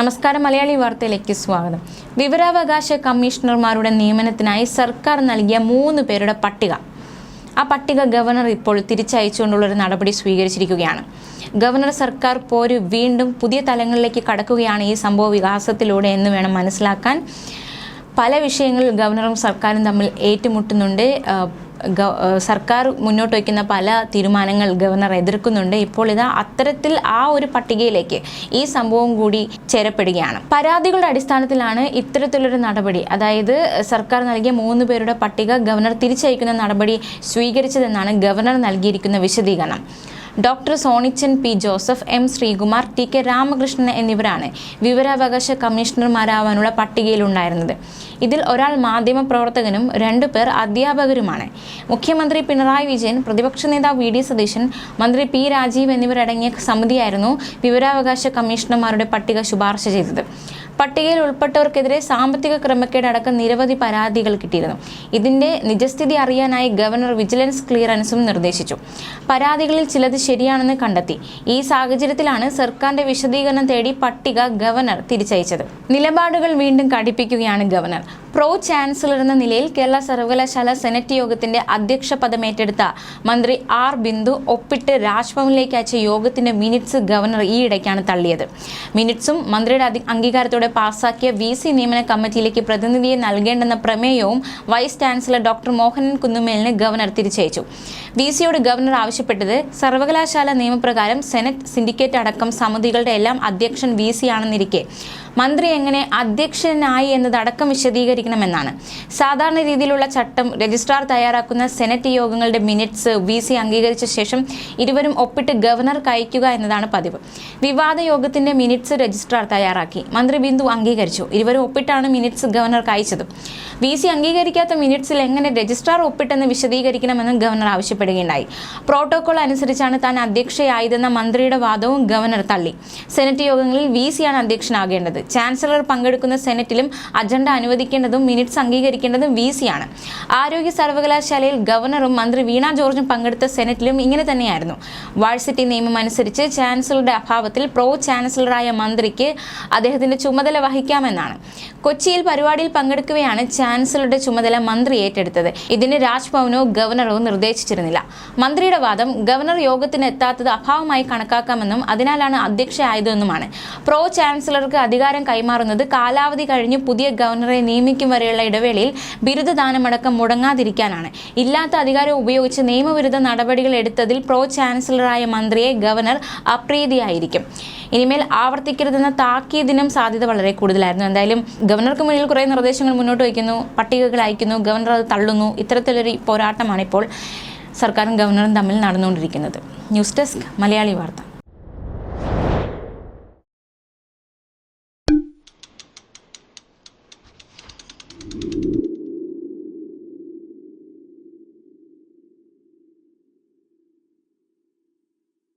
നമസ്കാരം മലയാളി വാർത്തയിലേക്ക് സ്വാഗതം. വിവരാവകാശ കമ്മീഷണർമാരുടെ നിയമനത്തിനായി സർക്കാർ നൽകിയ മൂന്ന് പേരുടെ പട്ടിക. ആ പട്ടിക ഗവർണർ ഇപ്പോൾ തിരിച്ചയച്ചുകൊണ്ടുള്ളൊരു നടപടി സ്വീകരിച്ചിരിക്കുകയാണ്. ഗവർണർ സർക്കാർ പോര് വീണ്ടും പുതിയ തലങ്ങളിലേക്ക് കടക്കുകയാണ് ഈ സംഭവ വികാസത്തിലൂടെ എന്ന് വേണം മനസ്സിലാക്കാൻ. പല വിഷയങ്ങളിൽ ഗവർണറും സർക്കാരും തമ്മിൽ ഏറ്റുമുട്ടുന്നുണ്ട്. സർക്കാർ മുന്നോട്ട് വയ്ക്കുന്ന പല തീരുമാനങ്ങൾ ഗവർണർ എതിർക്കുന്നുണ്ട്. ഇപ്പോൾ ഇതാ അത്തരത്തിൽ ആ ഒരു പട്ടികയിലേക്ക് ഈ സംഭവം കൂടി ചേരപ്പെടുകയാണ്. പരാതികളുടെ അടിസ്ഥാനത്തിലാണ് ഇത്തരത്തിലൊരു നടപടി. അതായത് സർക്കാർ നൽകിയ മൂന്ന് പേരുടെ പട്ടിക ഗവർണർ തിരിച്ചയക്കുന്ന നടപടി സ്വീകരിച്ചതെന്നാണ് ഗവർണർ നൽകിയിരിക്കുന്ന വിശദീകരണം. Doctor Sonichan P Joseph M Sreekumar T K Ramakrishnan എന്നിവരാണ് വിവരാവകാശ കമ്മീഷണർമാരാവാനുള്ള പട്ടികയിലുണ്ടായിരുന്നത്. ഇതിൽ ഒരാൾ മാധ്യമ പ്രവർത്തകനും രണ്ടു പേർ അധ്യാപകരുമാണ്. മുഖ്യമന്ത്രി പിണറായി വിജയൻ പ്രതിപക്ഷ നേതാവ് വി ഡി സതീശൻ മന്ത്രി പി രാജീവ് എന്നിവരടങ്ങിയ സമിതിയായിരുന്നു വിവരാവകാശ കമ്മീഷണർമാരുടെ പട്ടിക ശുപാർശ ചെയ്തത്. പട്ടികയിൽ ഉൾപ്പെട്ടവർക്കെതിരെ സാമ്പത്തിക ക്രമക്കേട് അടക്കം നിരവധി പരാതികൾ കിട്ടിയിരുന്നു. ഇതിന്റെ നിജസ്ഥിതി അറിയാനായി ഗവർണർ വിജിലൻസ് ക്ലിയറൻസും നിർദ്ദേശിച്ചു. പരാതികളിൽ ചിലത് ശരിയാണെന്ന് കണ്ടെത്തി. ഈ സാഹചര്യത്തിലാണ് സർക്കാരിന്റെ വിശദീകരണം തേടി പട്ടിക ഗവർണർ തിരിച്ചയച്ചത്. നിലപാടുകൾ വീണ്ടും കടുപ്പിക്കുകയാണ് ഗവർണർ. പ്രോ ചാൻസലർ എന്ന നിലയിൽ കേരള സർവകലാശാല സെനറ്റ് യോഗത്തിന്റെ അധ്യക്ഷ പദം ഏറ്റെടുത്ത മന്ത്രി ആർ ബിന്ദു ഒപ്പിട്ട് രാജ്ഭവനിലേക്ക് അയച്ച യോഗത്തിന്റെ മിനിറ്റ്സ് ഗവർണർ ഈയിടയ്ക്കാണ് തള്ളിയത്. മിനിറ്റ്സും മന്ത്രിയുടെ അംഗീകാരത്തോടെ പാസാക്കിയ വി സി നിയമന കമ്മിറ്റിയിലേക്ക് പ്രതിനിധിയെ നൽകേണ്ടെന്ന പ്രമേയവും വൈസ് ചാൻസലർ ഡോക്ടർ മോഹനൻ കുന്നുമേലിന് ഗവർണർ തിരിച്ചയച്ചു. വി സിയോട് ഗവർണർ ആവശ്യപ്പെട്ടത് സർവകലാശാല നിയമപ്രകാരം സെനറ്റ് സിൻഡിക്കേറ്റ് അടക്കം സമിതികളുടെ എല്ലാം അധ്യക്ഷൻ വി സി ആണെന്നിരിക്കെ മന്ത്രി എങ്ങനെ അധ്യക്ഷനായി എന്നതടക്കം വിശദീകരിക്കണമെന്നാണ്. സാധാരണ രീതിയിലുള്ള ചട്ടം രജിസ്ട്രാർ തയ്യാറാക്കുന്ന സെനറ്റ് യോഗങ്ങളുടെ മിനിറ്റ്സ് വി സി അംഗീകരിച്ച ശേഷം ഇരുവരും ഒപ്പിട്ട് ഗവർണർ അയക്കുക എന്നതാണ് പതിവ്. വിവാദ യോഗത്തിന്റെ മിനിറ്റ്സ് രജിസ്ട്രാർ തയ്യാറാക്കി. മന്ത്രി ബിന്ദു അംഗീകരിച്ചു. ഇരുവരും ഒപ്പിട്ടാണ് മിനിറ്റ്സ് ഗവർണർക്ക് അയച്ചത് വി സി അംഗീകരിക്കാത്ത മിനിറ്റ്സിൽ എങ്ങനെ രജിസ്ട്രാർ ഒപ്പിട്ടെന്ന് വിശദീകരിക്കണമെന്നും ഗവർണർ ആവശ്യപ്പെടുകയുണ്ടായി. പ്രോട്ടോകോൾ അനുസരിച്ചാണ് താൻ അധ്യക്ഷയായതെന്ന മന്ത്രിയുടെ വാദവും ഗവർണർ തള്ളി. സെനറ്റ് യോഗങ്ങളിൽ വി സിയാണ് അധ്യക്ഷനാകേണ്ടത്. ചാൻസലർ പങ്കെടുക്കുന്ന സെനറ്റിലും അജണ്ട അനുവദിക്കേണ്ടതും മിനിറ്റ്സ് അംഗീകരിക്കേണ്ടതും വി സിയാണ് ആരോഗ്യ സർവകലാശാലയിൽ ഗവർണറും മന്ത്രി വീണ ജോർജും പങ്കെടുത്ത സെനറ്റിലും ഇങ്ങനെ തന്നെയായിരുന്നു. വാഴ്സിറ്റി നിയമം അനുസരിച്ച് ചാൻസലറുടെ അഭാവത്തിൽ പ്രോ ചാൻസലറായ മന്ത്രിക്ക് അദ്ദേഹത്തിന്റെ ചുമതല വഹിക്കാമെന്നാണ്. കൊച്ചിയിൽ പരിപാടിയിൽ പങ്കെടുക്കുകയാണ് ചാൻസലറുടെ ചുമതല മന്ത്രി ഏറ്റെടുത്തത്. ഇതിന് രാജ്ഭവനോ ഗവർണറോ നിർദ്ദേശിച്ചിരുന്നില്ല. മന്ത്രിയുടെ വാദം ഗവർണർ യോഗത്തിന് എത്താത്തത് അഭാവമായി കണക്കാക്കാമെന്നും അതിനാലാണ് അധ്യക്ഷയായതെന്നുമാണ്. പ്രോ ചാൻസലർക്ക് അധികാരം കൈമാറുന്നത് കാലാവധി കഴിഞ്ഞ് പുതിയ ഗവർണറെ നിയമിക്കും വരെയുള്ള ഇടവേളയിൽ ബിരുദദാനമടക്കം മുടങ്ങാതിരിക്കാനാണ്. ഇല്ലാത്ത അധികാരം ഉപയോഗിച്ച് നിയമവിരുദ്ധ നടപടികൾ എടുത്തതിൽ പ്രോ ചാൻസലറായ മന്ത്രിയെ ഗവർണർ അപ്രീതിയായിരിക്കും. ഇനിമേൽ ആവർത്തിക്കരുതെന്ന താക്കീതിനും സാധ്യത വളരെ കൂടുതലായിരുന്നു. എന്തായാലും ഗവർണർക്ക് മുന്നിൽ കുറേ നിർദ്ദേശങ്ങൾ മുന്നോട്ട് വയ്ക്കുന്നു പട്ടികകൾ അയക്കുന്നു ഗവർണർ അത് തള്ളുന്നു. ഇത്തരത്തിലൊരു പോരാട്ടമാണ് ഇപ്പോൾ സർക്കാരും ഗവർണറും തമ്മിൽ നടന്നുകൊണ്ടിരിക്കുന്നത്. ന്യൂസ് ഡെസ്ക് മലയാളി വാർത്ത.